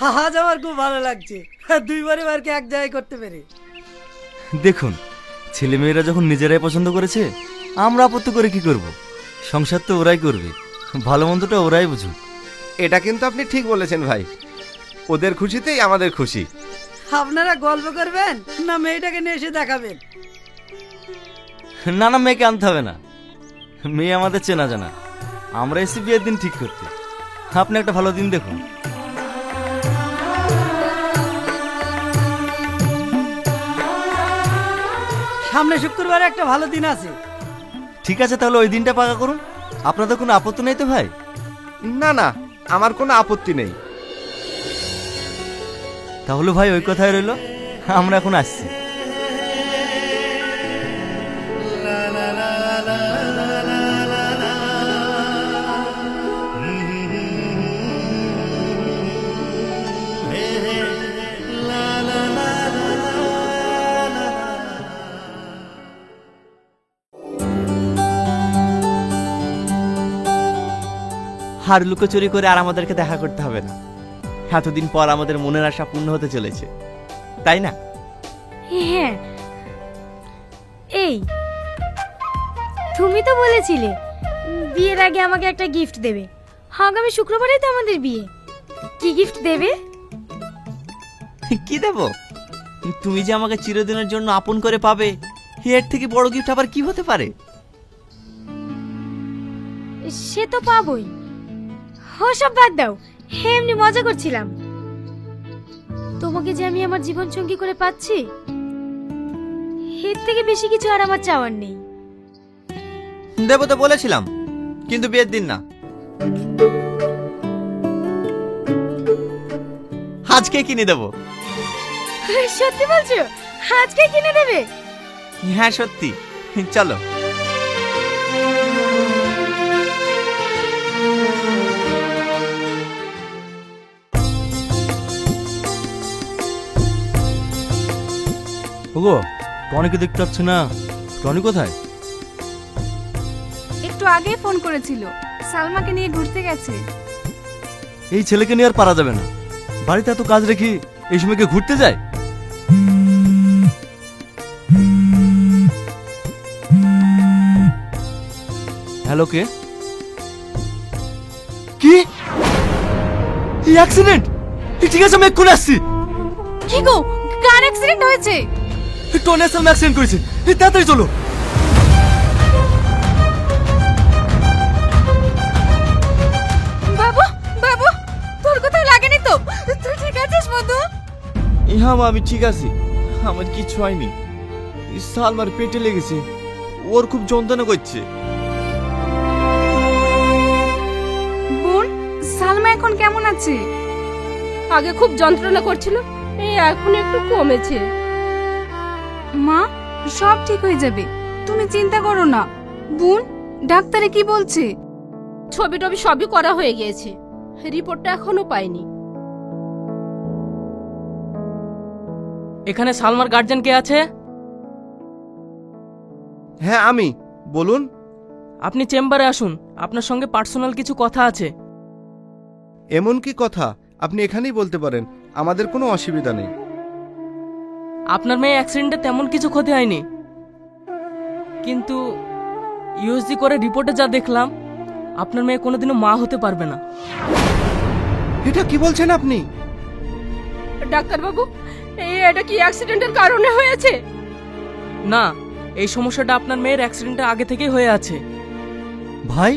আজ আমার খুব ভালো লাগছে। দুই পরিবারকে এক জায়গায় করতে পেরে। দেখুন ছেলেমেয়েরা যখন নিজেরাই পছন্দ করেছে আমরা আপত্তি করে কি করব? সংসার তো ওরাই করবে। ভালো মন্দটা ওরাই বুঝুক। এটা কিন্তু আপনি ঠিক বলেছেন ভাই। ওদের খুশিতেই আমাদের খুশি। আপনারা গল্প করবেন না মেয়েটাকে নিয়ে এসে দেখাবেন? না না মেয়েকে আনতে হবে না। মেয়ে আমাদের চেনা জানা। আমরা এসে বিয়ের দিন ঠিক করতে। আপনি একটা ভালো দিন দেখুন। সামনে শুক্রবারে একটা ভালো দিন আছে। ঠিক আছে তাহলে ওই দিনটা পাকা করুন। আপনাদের কোনো আপত্তি নেই তো ভাই? না না আমার কোনো আপত্তি নেই। তাহলে ভাই ওই কথাই রইল। আমরা এখন আসছি। হার লুকোচুরি করে আর আমাদেরকে দেখা করতে হবে না। এতদিন পর আমাদের মনের আশা পূর্ণ হতে চলেছে। তাই না? হ্যাঁ। এই তুমি তো বলেছিলে বিয়ের আগে আমাকে একটা গিফট দেবে। আগামী শুক্রবারেই তো আমাদের বিয়ে। কি গিফট দেবে? কি দেব? তুমি যে আমাকে চিরদিনের জন্য আপন করে পাবে এর থেকে বড় গিফট আবার কি হতে পারে? সে তো পাবই। সব বাদ দাও। এমনি মজা করছিলাম। তোমাকে যে আমি আমার জীবন সঙ্গী করে পাচ্ছি এর থেকে বেশি কিছু আর আমার চাওয়ার নেই। দেবো তো বলেছিলাম কিন্তু বিয়ের দিন না। আজকে কিনে দেবো। সত্যি বলছো? আজকে কিনে দেবে? হ্যাঁ সত্যি। চলো। ওগো টনিকে দেখতে পাচ্ছি না। টনি কোথায়? একটু আগেই ফোন করেছিল। সালমাকে নিয়ে ঘুরতে গেছে। এই ছেলেকে নিয়ে আর পারা যাবে না। বাড়িতে এত কাজ রেখি এই সময়কে ঘুরতে যায়? হ্যালো কে? কি? অ্যাক্সিডেন্ট ঠিক আছে আমি এক্ষুনি আসছি। কি গো কার অ্যাক্সিডেন্ট হয়েছে? টনি আসলে অ্যাক্সিডেন্ট করেছে। তাড়াতাড়ি চলো। বাবু বাবু তোর কোথাও লাগেনি তো? তুই ঠিক আছিস মধু হ্যাঁ মা, আমি ঠিক আছি। আমার কিছু হয়নি। সালমার পেটে লেগেছে। ওর খুব যন্ত্রণা করছে। বোন সালমা এখন কেমন আছে? আগে খুব যন্ত্রণা করছিল এই এখন একটু কমেছে। মা সব ঠিক হয়ে যাবে। তুমি চিন্তা করো না। বোন ডাক্তারে কি বলছে? ছবি টবি সবই করা হয়ে গিয়েছে। রিপোর্টটা এখনও পাইনি। এখানে সালমার গার্জেন কে আছে? হ্যাঁ আমি। বলুন। আপনি চেম্বারে আসুন। আপনার সঙ্গে পার্সোনাল কিছু কথা আছে। এমন কি কথা? আপনি এখানেই বলতে পারেন। আমাদের কোনো অসুবিধা নেই। আপনার মেয়ে অ্যাক্সিডেন্টে তেমন কিছু ক্ষতি হয়নি। কিন্তু ইউএসজি করে রিপোর্টে যা দেখলাম আপনার মেয়ে কোনোদিনও মা হতে পারবে না। এটা কি বলছেন আপনি? ডাক্তারবাবু এই এটা কি অ্যাক্সিডেন্টের কারণে হয়েছে? না এই সমস্যাটা আপনার মেয়ের অ্যাক্সিডেন্টের আগে থেকেই হয়ে আছে। ভাই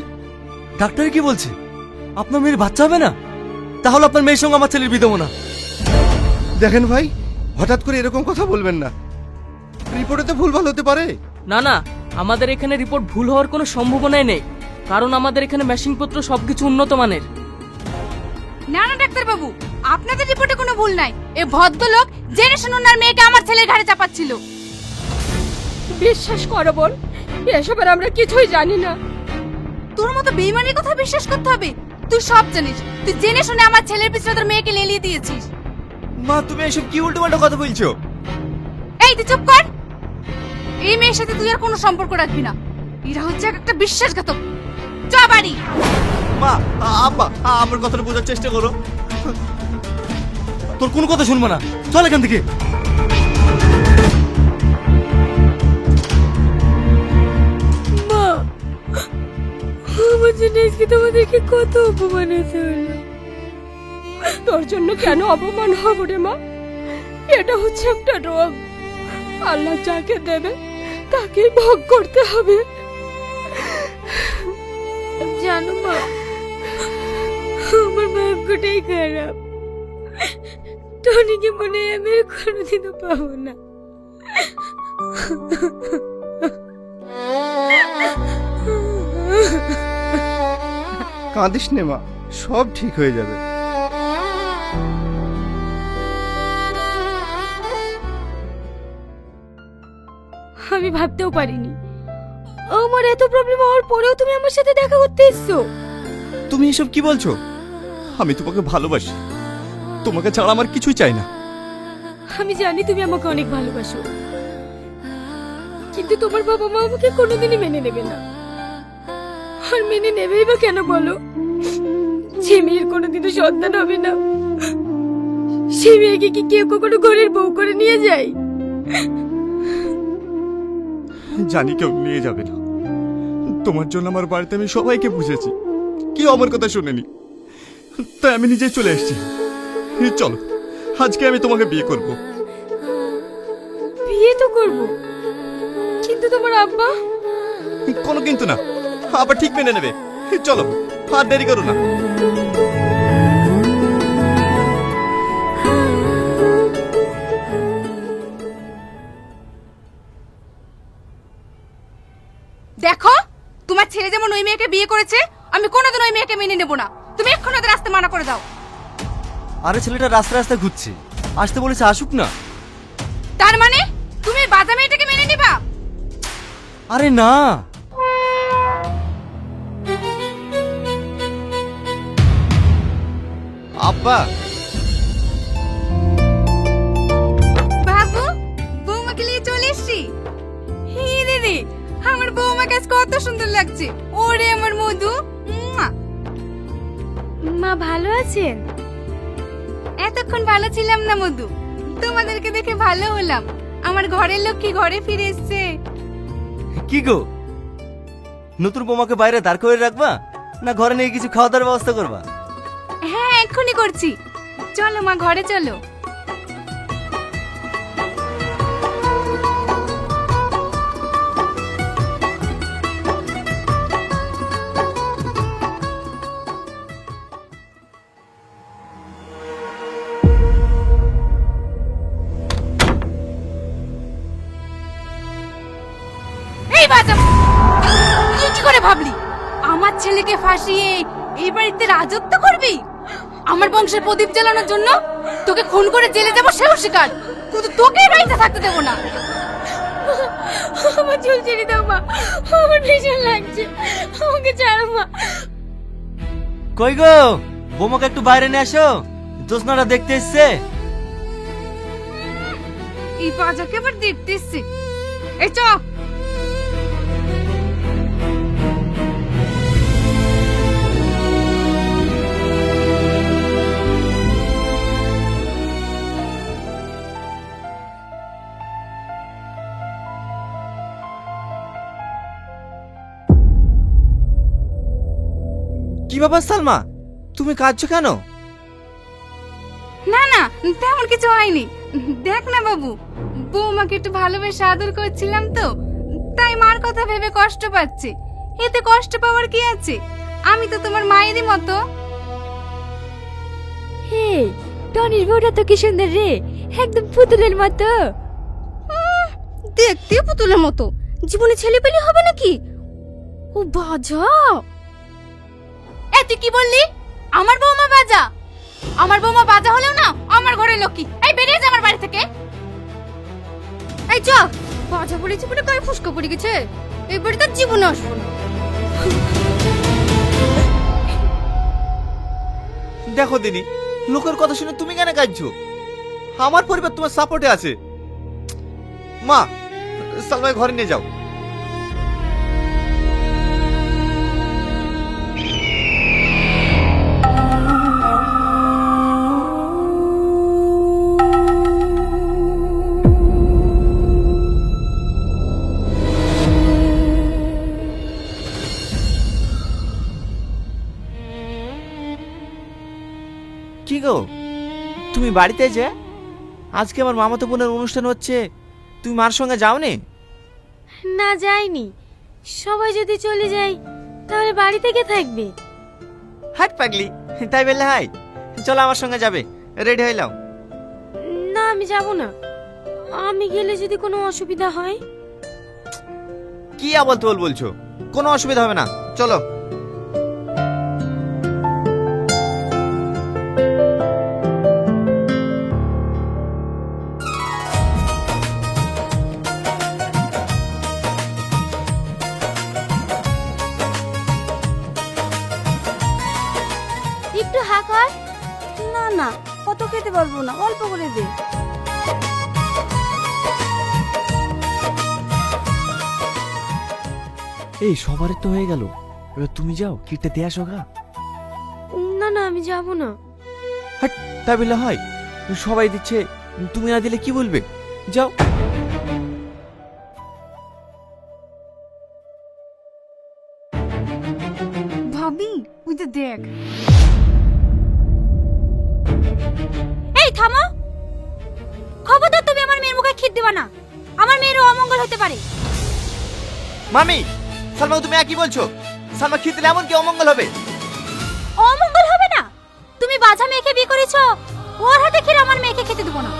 ডাক্তার কি বলছে? আপনার মেয়ের বাচ্চা হবে না? তাহলে আপনার মেয়ের সঙ্গে আমার ছেলের বিয়ে দেবো না। দেখেন ভাই হঠাৎ করে এরকম কথা বলবেন না। রিপোর্টে তো ভুলভাল হতে পারে। না না আমাদের এখানে রিপোর্ট ভুল হওয়ার কোনো সম্ভাবনাই নেই। কারণ আমাদের এখানে মেশিনপত্র সবকিছু উন্নত মানের। না না ডাক্তার বাবু আপনাদের রিপোর্টে কোনো ভুল নাই। এ ভদ্রলোক জেনে শুনুন ওনার মেয়েকে আমার ছেলের ঘাড়ে চাপাচ্ছিল। বিশ্বাস করো বোন এসবের আমরা কিছুই জানি না। তোর মতো বেইমানের কথা বিশ্বাস করতে হবে? তুই সব জানিস। তুই জেনে শুনে আমার ছেলের পিছনে তোর মেয়েকে লেলিয়ে দিয়েছিস। মা তুমি এসব কি উল্টো কথা বলছো? এই তুই চুপ কর। এই মেয়ের সাথে তুই আর কোনো সম্পর্ক রাখবি না। এরা হচ্ছে এক একটা বিশ্বাসঘাতক। চ বাড়ি। মা আ- আব্বা আ- আমার কথাটা বোঝার চেষ্টা করো। তোর কোনো কথা শুনব না। চল এখান থেকে। মা আমার জন্য আজকে তোমাদেরকে কত অপমান হতে হলো। তোর জন্য কেন অপমান হব রে মা? এটা হচ্ছে একটা রোগ। আল্লাহ যাকে দেবে তাকেই ভোগ করতে হবে। জানো মা আমার ভাগ্যটাই খারাপ। টনিকে মনে হয় আমি আর কোনোদিনও পাবো না। কাঁদিস নে মা সব ঠিক হয়ে যাবে। আমি ভাবতেও পারিনি। আমার এত প্রবলেম হওয়ার পরেও তুমি আমার সাথে দেখা করতে এসছো। তুমি এসব কি বলছো? আমি তোমাকে ভালোবাসি। তোমাকে ছাড়া আমার কিছুই চাই না। আমি জানি তুমি আমাকে অনেক ভালোবাসো। কিন্তু তোমার বাবা মা আমাকে কোনোদিনই মেনে নেবে না। আর মেনে নেবেই বা কেন বলো? যে মেয়ের কোনোদিনও সন্তান হবে না। সে মেয়েকে কি কেউ কখনো ঘরের বউ করে নিয়ে যায়? জানি কেউ নিয়ে যাবে না। তোমার জন্য আমার বাড়িতে আমি সবাইকে বুঝেছি। কেউ আমার কথা শুনেনি। তাই আমি নিজেই চলে এসেছি। চলো আজকে আমি তোমাকে বিয়ে করব। বিয়ে তো করব। কিন্তু তোমার আব্বা? কোনো কিন্তু না। আবার ঠিক মেনে নেবে। চলো আর দেরি করো না। ছেলে যেমন ওই মেয়েকে বিয়ে করেছে আমি কোনোদিন ওই মেয়েকে মেনে নেব না। তুমি এক্ষুনি ওদের আসতে মানা করে দাও। আরে ছেলেটা রাস্তা রাস্তা ঘুরছে। আসতে বলেছে আসুক না। তার মানে তুমি বাজা মেয়েটাকে মেনে নিবা? আরে না। আব্বা আমার বৌমাকে আজ কত সুন্দর লাগছে। ওরে আমার মধু। মা ভালো আছেন? এতক্ষণ ভালো ছিলাম না মধু। তোমাদেরকে দেখে ভালো হলাম। আমার ঘরের লোক কি ঘরে ফিরে এসছে। কি গো? নতুন বোমাকে বাইরে দাঁড় করে রাখবা না ঘরে নিয়ে কিছু খাওয়া দাওয়ার ব্যবস্থা করবা? হ্যাঁ এক্ষুনি করছি। চলো মা ঘরে চলো। ফাঁসিয়ে এই বাড়িতে রাজত্ব করবি? আমার বংশের প্রদীপ জ্বালানোর জন্য তোকে খুন করে জেলে যাব সেও শিকার। কিন্তু তোকে বাড়িতে থাকতে দেবো না। আমার চুল ছেড়ে দাও মা। আমার ভীষণ লাগছে। আমাকে ছাড়ো মা। কই গো? বোমাকে একটু বাইরে নিয়ে আসো। জোসনারা দেখতে এসছে। এই বাজাকে আবার দেখতে এসছে? এই চ। ব্যাপার সালমা? তুমি কাঁদছো কেন? না না তেমন কিছু হয়নি। দেখ না বাবু বৌমাকে একটু ভালোবেসে আদর করছিলাম তো তাই মার কথা ভেবে কষ্ট পাচ্ছে। এতে কষ্ট পাওয়ার কি আছে? আমি তো তোমার মায়েরই মতো। হে টনির বউটা তো কি সুন্দর রে একদম পুতুলের মতো। দেখতে পুতুলের মতো। জীবনে ছেলেপেলে হবে নাকি? ও বাজা। তুই কি বললি? আমার বৌমা বাজা। আমার বৌমা বাজা হলেও না, আমার ঘরের লক্ষ্মী। এই বেরিয়ে যা আমার বাড়ি থেকে। এই চ বাজা বলেছি বলে গায়ে ফুসকা পড়ে গেছে। এই বাড়িতে জীবনে আসব না। দেখো দিনি লোকের কথা শুনে তুমি কেন কাঁদছো? আমার পরিবার তোমার সাপোর্টে আছে। মা, সালমাই ঘরে নিয়ে যাও। তুমি বাড়িতে যে? আজকে আমার মামাতো বোনের অনুষ্ঠান হচ্ছে। তুমি মার সঙ্গে যাও নে না যাইনি। সবাই যদি চলে যায় তাহলে বাড়িতে থেকে থাকবে? হাট পাগলি তাই বললে হাই। চলো আমার সঙ্গে যাবে রেডি হইলাম না আমি যাব না। আমি গেলে যদি কোনো অসুবিধা হয়? কি আবল তোল বলছো? কোনো অসুবিধা হবে না। চলো। পারব না অল্প করে দে। এই সবারই তো হয়ে গেল। এবার তুমি যাও কিটটা দিয়ে আসো গা। না না আমি যাব না। হাট বললে হয় সবাই দিচ্ছে তুমি না দিলে কি বলবে? যাও। মামি সালমা তুমি একই বলছো। সালমা খিদলে এমন কি অমঙ্গল হবে? অমঙ্গল হবে না? তুমি বাজা মেয়েকে বিয়ে করেছ ওর হাতে খেলে আমার মেয়েকে খেতে দেবো না।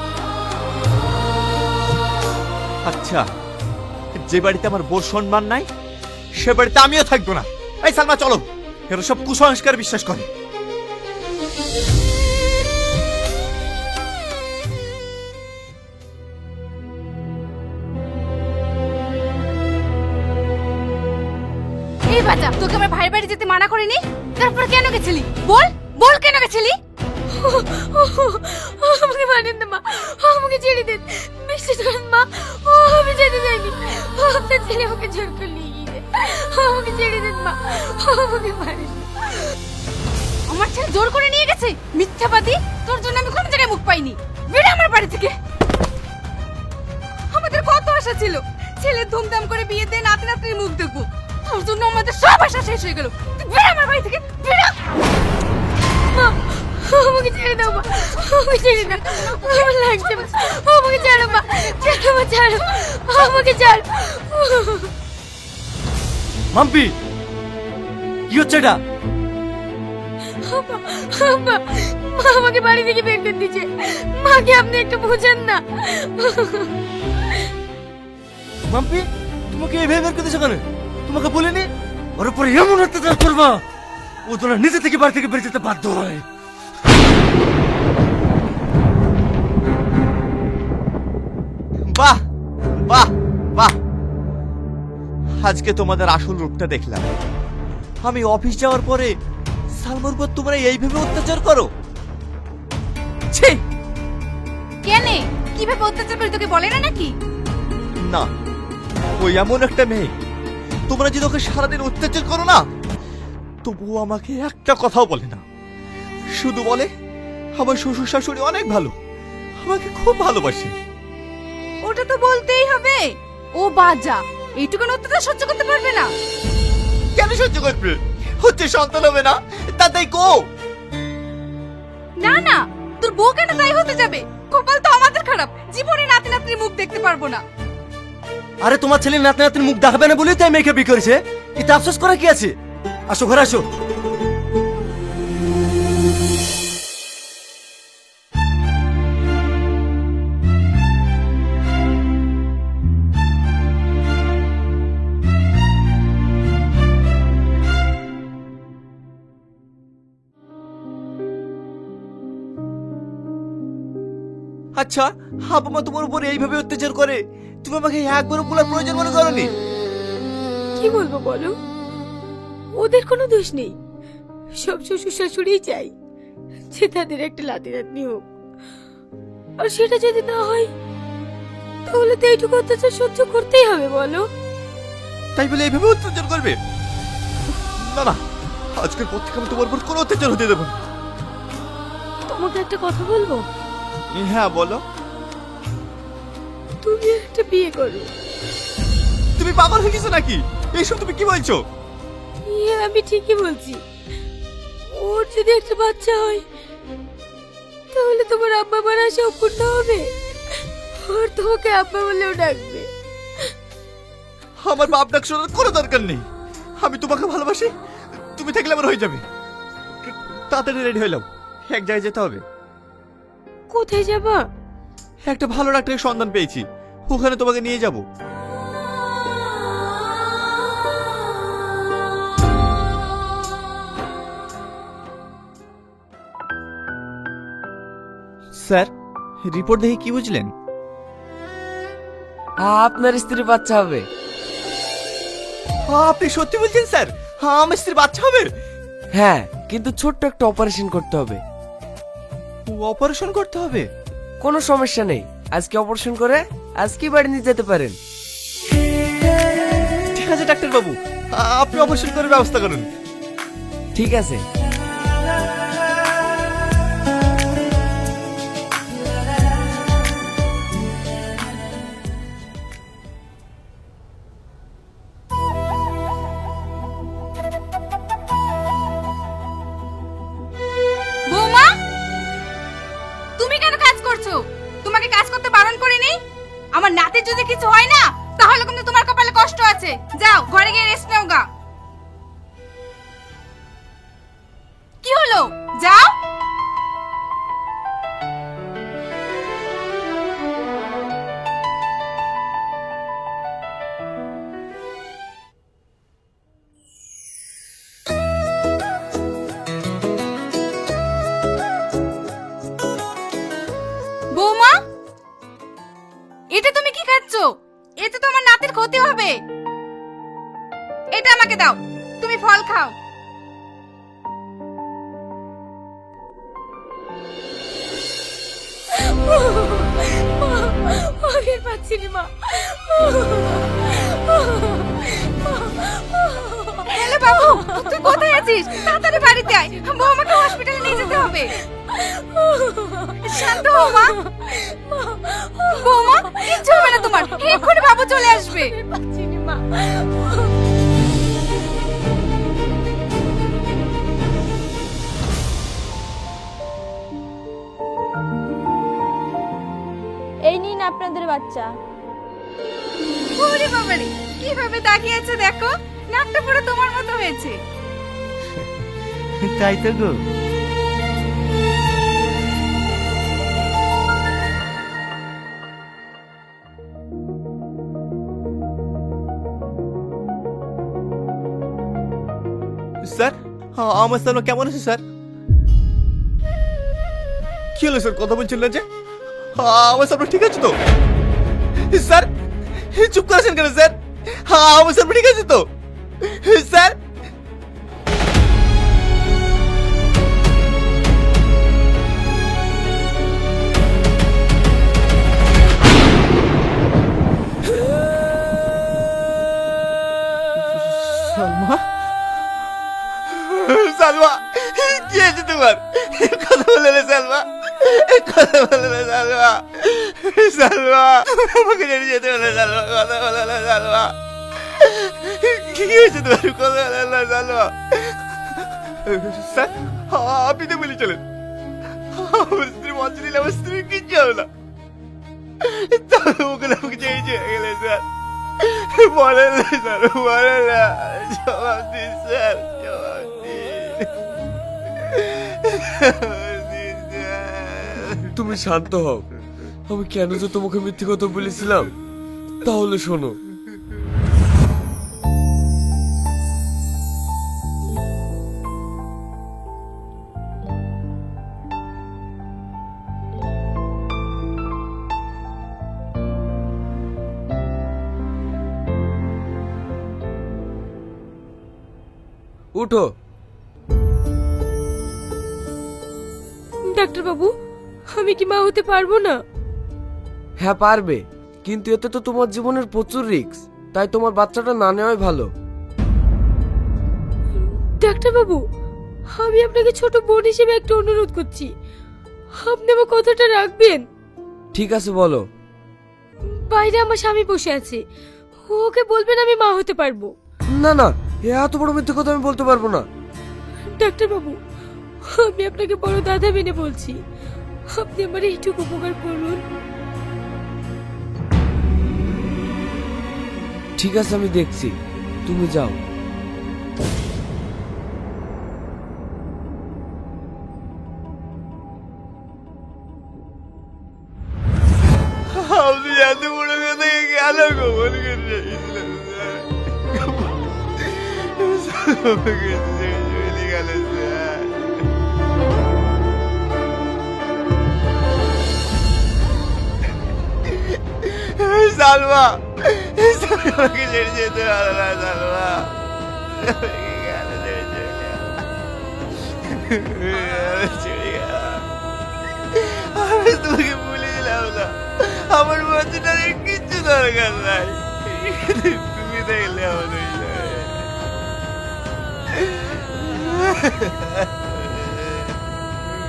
আচ্ছা যে বাড়িতে আমার বোর সম্মান নাই সে বাড়িতে আমিও থাকব না। এই সালমা চলো। এরা সব কুসংস্কার বিশ্বাস করে। তোকে আমার ভাইয়ের বাড়ি যেতে মানা করিনি? তারপর কেন গেছিলি? বল বল কেন গেছিলি? আমাকে মানেন না মা। আমাকে ছেড়ে দিন। বিশ্বাস করেন মা। ও আমি যেতে চাইনি আপনার ছেলে আমাকে জোর করে নিয়ে গিয়ে আমাকে ছেড়ে দিন মা। আমাকে মানেন আমার ছেলে জোর করে নিয়ে গেছে? মিথ্যাবাদী? তোর জন্য আমি কোনো জায়গায় মুখ পাইনি। বেড়ে আমার বাড়ি থেকে। আমাদের কত আশা ছিল? ছেলে ধুমধাম করে বিয়ে দিয়ে নাতি নাতির মুখ দেখব তোর জন্য আমাদের সব আশা শেষ হয়ে গেল। তুই বেড়ে আমার বাড়ি থেকে মা আমাকে ছেড়ে দাও মা আমাকে ছেড়ে দাও। আমার লাগছে মা আমাকে ছাড়ো মা ছাড়ো মা ছাড়ো আমাকে ছাড়ো। মাম্পি কি হচ্ছে এটা? মা, আমাকে বাড়ি থেকে বের করে দিচ্ছে মাকে আপনি একটু বোঝেন না। মাম্পি তোমাকে এইভাবে বের করে দিয়েছে কেন? তোমাকে বলিনি? ওর উপরে এমন অত্যাচার করবা ও তোরা নিজে থেকে বাড়ি থেকে বেরিয়ে যেতে বাধ্য হয়। বাহ বাহ বাহ। আজকে তোমাদের আসল রূপটা দেখলাম। আমি অফিস যাওয়ার পরে সালমার উপর তোমরা এইভাবে অত্যাচার করো? ছি! কেনে কীভাবে অত্যাচার করে তোকে বলে না নাকি? না ওই এমন একটা মেয়ে। তোমরা যদি ওকে সারাদিন অত্যাচার করো না তবুও আমাকে একটা কথাও বলে না। শুধু বলে আমার শ্বশুর শাশুড়ি অনেক ভালো আমাকে খুব ভালোবাসে। ওটা তো বলতেই হবে। ও বাজা এইটুকুন অত্যাচার সহ্য করতে পারবে না। কেন সহ্য করবে? হচ্ছে সন্তান হবে না তাতেই কো। না না তোর বউ কেন তাই হতে যাবে? কপাল তো আমাদের খারাপ জীবনে নাতি নাতনির মুখ দেখতে পারব না। আরে তোমার ছেলে নাতি নাতির মুখ দেখাবে না বলেই তাই মেয়েকে বিয়ে করেছে? এতে আফসোস করা কি আছে? আসো, ঘরে আসো। আচ্ছা হাবা মা তোমার উপর এইভাবে অত্যাচার করে? তুমি আমাকে একবারও বলার প্রয়োজন মনে করনি? কি বলব বলো? ওদের কোনো দোষ নেই। সব শ্বশুর শাশুড়ি চাই যে তাদের একটা লাতি নাতনি হোক। আর সেটা যদি না হয় তাহলে তো এইটুকু অত্যাচার সহ্য করতেই হবে বলো। তাই বলে এইভাবে অত্যাচার করবে? না না আজকের পর থেকে আমি তোমার উপর কোনো অত্যাচার হতে দেবো না। তোমাকে একটা কথা বলব? হ্যাঁ বলো। তুমি একটা বিয়ে করো। তুমি পাগল হয়ে গেছো নাকি? এইসব তুমি কি বলছো? ইয়ে আমি ঠিকই বলছি। ওর যদি একটা বাচ্চা হয় তাহলে তোমার আব্বা মার আশা অপূর্ণ হবে। আর তোমাকে আব্বা বলেও ডাকবে। আমার বাপ ডাক শোনার কোনো দরকার নেই। আমি তোমাকে ভালোবাসি তুমি থাকলে আমার হয়ে যাবে। তাড়াতাড়ি রেডি হইলাম এক জায়গায় যেতে হবে। কোথায় যাবা? একটা ভালো ডাক্তারের সন্ধান পেয়েছি। ওখানে তোমাকে নিয়ে যাব। স্যার রিপোর্ট দেখে কি বুঝলেন? আপনার স্ত্রী বাচ্চা হবে। আপনি সত্যি বলছেন স্যার? আমার স্ত্রীর বাচ্চা হবে? হ্যাঁ কিন্তু ছোট্ট একটা অপারেশন করতে হবে। অপারেশন করতে হবে? কোনো সমস্যা নেই। আজকে অপারেশন করে আজকে বাড়ি নিয়ে যেতে পারেন। ঠিক আছে ডাক্তার বাবু আপনি অপারেশন করে ব্যবস্থা করুন। ঠিক আছে। শান্ত হও মা। বৌমা কিচ্ছু হবে না তোমার। এক্ষুনি বাবু চলে আসবে। মা। এই নিন আপনাদের বাচ্চা। ওরে বাবারে কীভাবে তাকিয়ে আছে দেখো? নাকটা পুরো তোমার মতো হয়েছে। তাই তো গো। স্যার? আমার স্যার কেমন আছে, স্যার? কি হলো, স্যার? কথা বলছিল না যে? আমার স্যার ঠিক আছে তো। স্যার, চুপ করেছেন কেন, স্যার? আমার স্যার ঠিক আছে তো। স্যার কি হয়েছে তোমার কথা বলে না সালমা কথা বলে না সালমা সালমা আমাকে ছেড়ে যেতে বলে সালমা কথা বলে না সালমা কি হয়েছে তোমার কথা বলে না সালমা আপনি তো বলে চলেন আমার স্ত্রী মঞ্চ নিলে আমার স্ত্রী কিচ্ছু হবে না তবে ওখানে আমাকে ছেড়ে চলে গেলে স্যার বলেন না স্যার বলেন না জবাব দিন স্যার তুমি শান্ত হও। আমি কেন যে তোমাকে মিথ্যে কথা বলেছিলাম? তাহলে শোনো। উঠো। ডাক্তার বাবু আমি কি মা হতে পারব না? হ্যাঁ পারবে। কিন্তু এতে তো তোমার জীবনের প্রচুর রিস্ক তাই তোমার বাচ্চাটা না নেওয়াই ভালো। ডাক্তার বাবু আমি আপনাকে ছোট বোন হিসেবে একটা অনুরোধ করছি। আপনি আমার কথাটা রাখবেন? ঠিক আছে বলো। বাইরে আমার স্বামী বসে আছে। ওকে বলবেন আমি মা হতে পারব। না না এত বড় মিথ্যে কথা আমি বলতে পারব না। ডাক্তার বাবু আমি আপনাকে বড় দাদা মেনে বলছি। আপনি আমার এইটুকু উপকার করুন। ঠিক আছে, আমি দেখছি। তুমি যাও।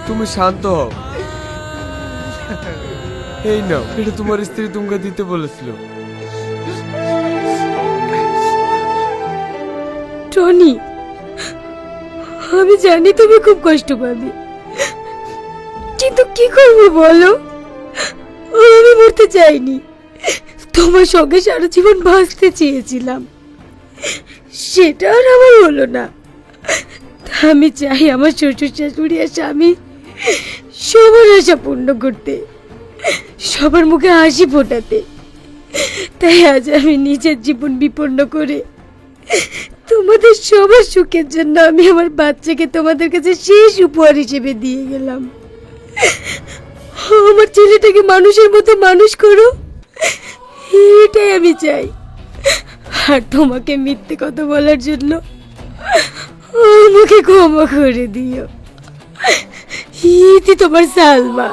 তুমি তুমি শান্ত হও। এই নাও এটা তোমার স্ত্রী তোমাকে দিতে বলেছিল। টনি আমি জানি তুমি খুব কষ্ট পাবে। কিন্তু কি করব বলো? আমি মরতে চাইনি। তোমার সঙ্গে সারা জীবন বাঁচতে চেয়েছিলাম। সেটা আর আমার হলো না। আমি চাই আমার শ্বশুর শাশুড়ি আর স্বামী সবার আশা পূর্ণ করতে, সবার মুখে হাসি ফোটাতে। তাই আজ আমি নিজের জীবন বিপন্ন করে তোমাদের সবার সুখের জন্য আমি আমার বাচ্চাকে তোমাদের কাছে শেষ উপহার হিসেবে দিয়ে গেলাম। আমার ছেলেটাকে মানুষের মতো মানুষ করো। এটাই আমি চাই। আর তোমাকে মিথ্যে কথা বলার জন্য আমাকে ক্ষমা করে দিও। ইতি তোমার সালমা।